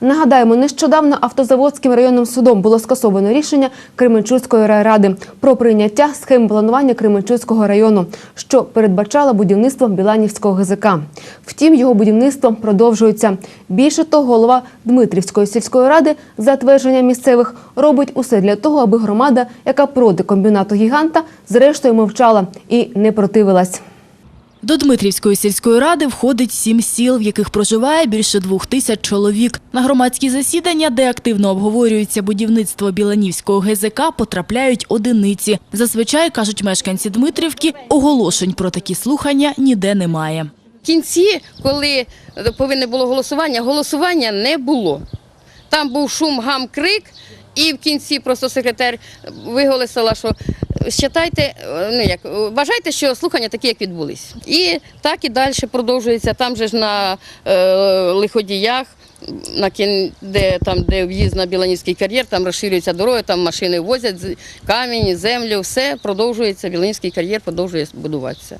Нагадаємо, нещодавно автозаводським районним судом було скасовано рішення Кременчуцької райради про прийняття схем планування Кременчуцького району, що передбачало будівництво Біланівського ГЗК. Втім, його будівництво продовжується. Більше того, голова Дмитрівської сільської ради за твердження місцевих робить усе для того, аби громада, яка проти комбінату гіганта, зрештою мовчала і не противилась. До Дмитрівської сільської ради входить сім сіл, в яких проживає більше двох тисяч чоловік. На громадські засідання, де активно обговорюється будівництво Біланівського ГЗК, потрапляють одиниці. Зазвичай, кажуть мешканці Дмитрівки, оголошень про такі слухання ніде немає. В кінці, коли повинне було голосування, голосування не було. Там був шум, гам, крик, і в кінці просто секретар виголосила, що считайте, ну як вважайте, що слухання такі, як відбулись. І так і далі продовжується. Там же ж на е, лиходіях. На кін, де там, де в'їзд на Біланівський кар'єр, там розширюються дороги, там машини возять камінь, землю, все продовжується. Біланівський кар'єр продовжує будуватися.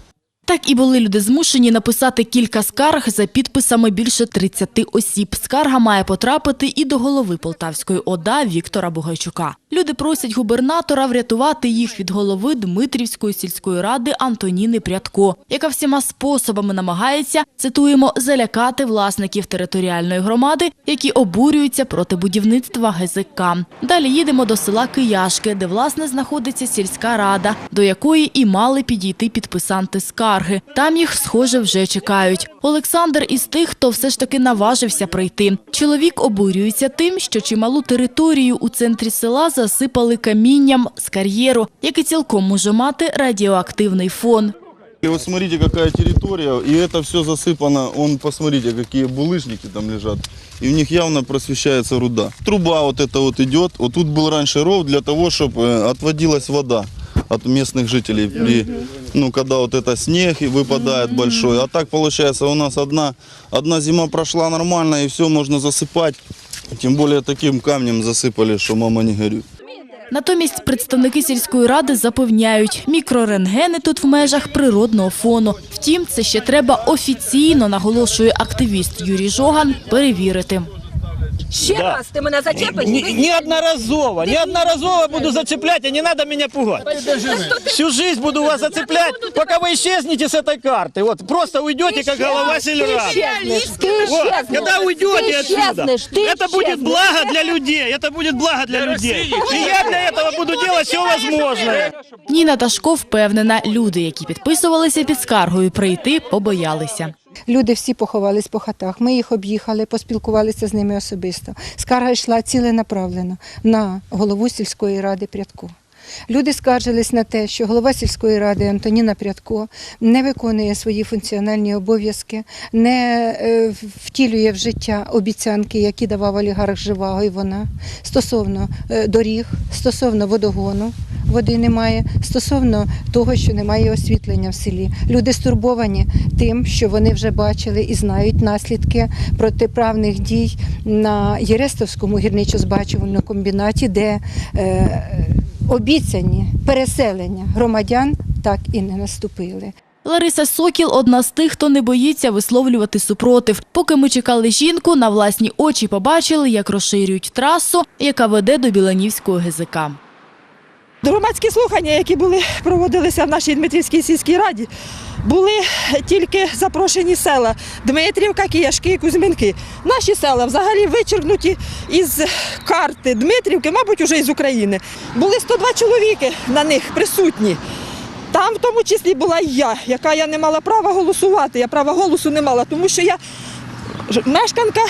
Так і були люди змушені написати кілька скарг за підписами більше 30 осіб. Скарга має потрапити і до голови Полтавської ОДА Віктора Бугайчука. Люди просять губернатора врятувати їх від голови Дмитрівської сільської ради Антоніни Прядко, яка всіма способами намагається, цитуємо, залякати власників територіальної громади, які обурюються проти будівництва ГЗК. Далі їдемо до села Кияшки, де власне знаходиться сільська рада, до якої і мали підійти підписанти скарги. Там їх, схоже, вже чекають. Олександр із тих, хто все ж таки наважився прийти. Чоловік обурюється тим, що чималу територію у центрі села засипали камінням з кар'єру, який цілком може мати радіоактивний фон. И вот смотрите, какая территория, и это все засыпано, он, посмотрите, какие булыжники там лежат, и в них явно просвещается руда. Труба вот эта вот идет, вот тут был раньше ров для того, чтобы отводилась вода от местных жителей, при, ну, когда вот это снег и выпадает большой. А так получается у нас одна, одна зима прошла нормально, и все можно засыпать. Тем более таким камнем засыпали, что мама не горюй. Натомість представники сільської ради запевняють, мікрорентгени тут в межах природного фону. Втім, це ще треба офіційно, наголошує активіст Юрій Жоган, перевірити. Ще Да. раз ти мене зачепиш? Не- Неодноразово, неодноразово буду зацеплять, и не надо меня пугать. Всю жизнь буду вас зацеплять, пока вы исчезнете с этой карты. Вот просто уйдете, как голова сельрада. Ти Вот, щезнеш. когда уйдете Ти отсюда, щезнеш, ти это будет щезнеш. благо для людей, это будет благо для людей. И я для этого буду делать все возможное. Ніна Ташко впевнена, люди, які підписувалися під скаргою прийти, побоялися. Люди всі поховались по хатах. Ми їх об'їхали, поспілкувалися з ними особисто. Скарга йшла ціленаправлено на голову сільської ради Прядко. Люди скаржились на те, що голова сільської ради Антоніна Прядко не виконує свої функціональні обов'язки, не е, втілює в життя обіцянки, які давав олігарх Живаго і вона стосовно е, доріг, стосовно водогону. Води немає стосовно того, що немає освітлення в селі. Люди стурбовані тим, що вони вже бачили і знають наслідки протиправних дій на Єрестовському гірничо-збагачувальному комбінаті, де е, обіцяні переселення громадян так і не наступили. Лариса Сокіл одна з тих, хто не боїться висловлювати супротив. Поки ми чекали жінку, на власні очі побачили, як розширюють трасу, яка веде до Біланівського ГЗК. Громадські слухання, які були проводилися в нашій Дмитрівській сільській раді, були тільки запрошені села Дмитрівка, Кияшки і Кузьминки. Наші села взагалі вичеркнуті із карти Дмитрівки, мабуть, уже із України. Були 102 чоловіки на них присутні. Там в тому числі була і я, яка я не мала права голосувати. Я права голосу не мала, тому що я мешканка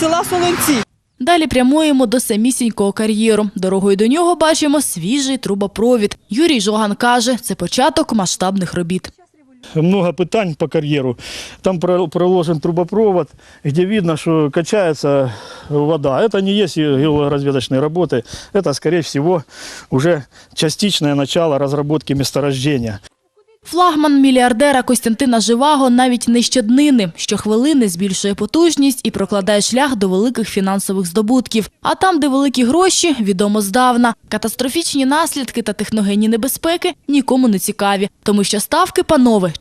села Солонці. Далі прямуємо до самісінького кар'єру. Дорогою до нього бачимо свіжий трубопровід. Юрій Жоган каже, це початок масштабних робіт. Много пытаний по карьеру. Там про- проложен трубопровод, где видно, что качается вода. Это не есть геологоразведочные работы, это, скорее всего, уже частичное начало разработки месторождения. Флагман мільярдера Костянтина Живаго навіть не щоднини, щохвилини збільшує потужність і прокладає шлях до великих фінансових здобутків. А там, де великі гроші, відомо здавна. Катастрофічні наслідки та техногенні небезпеки нікому не цікаві, тому що ставки, панове,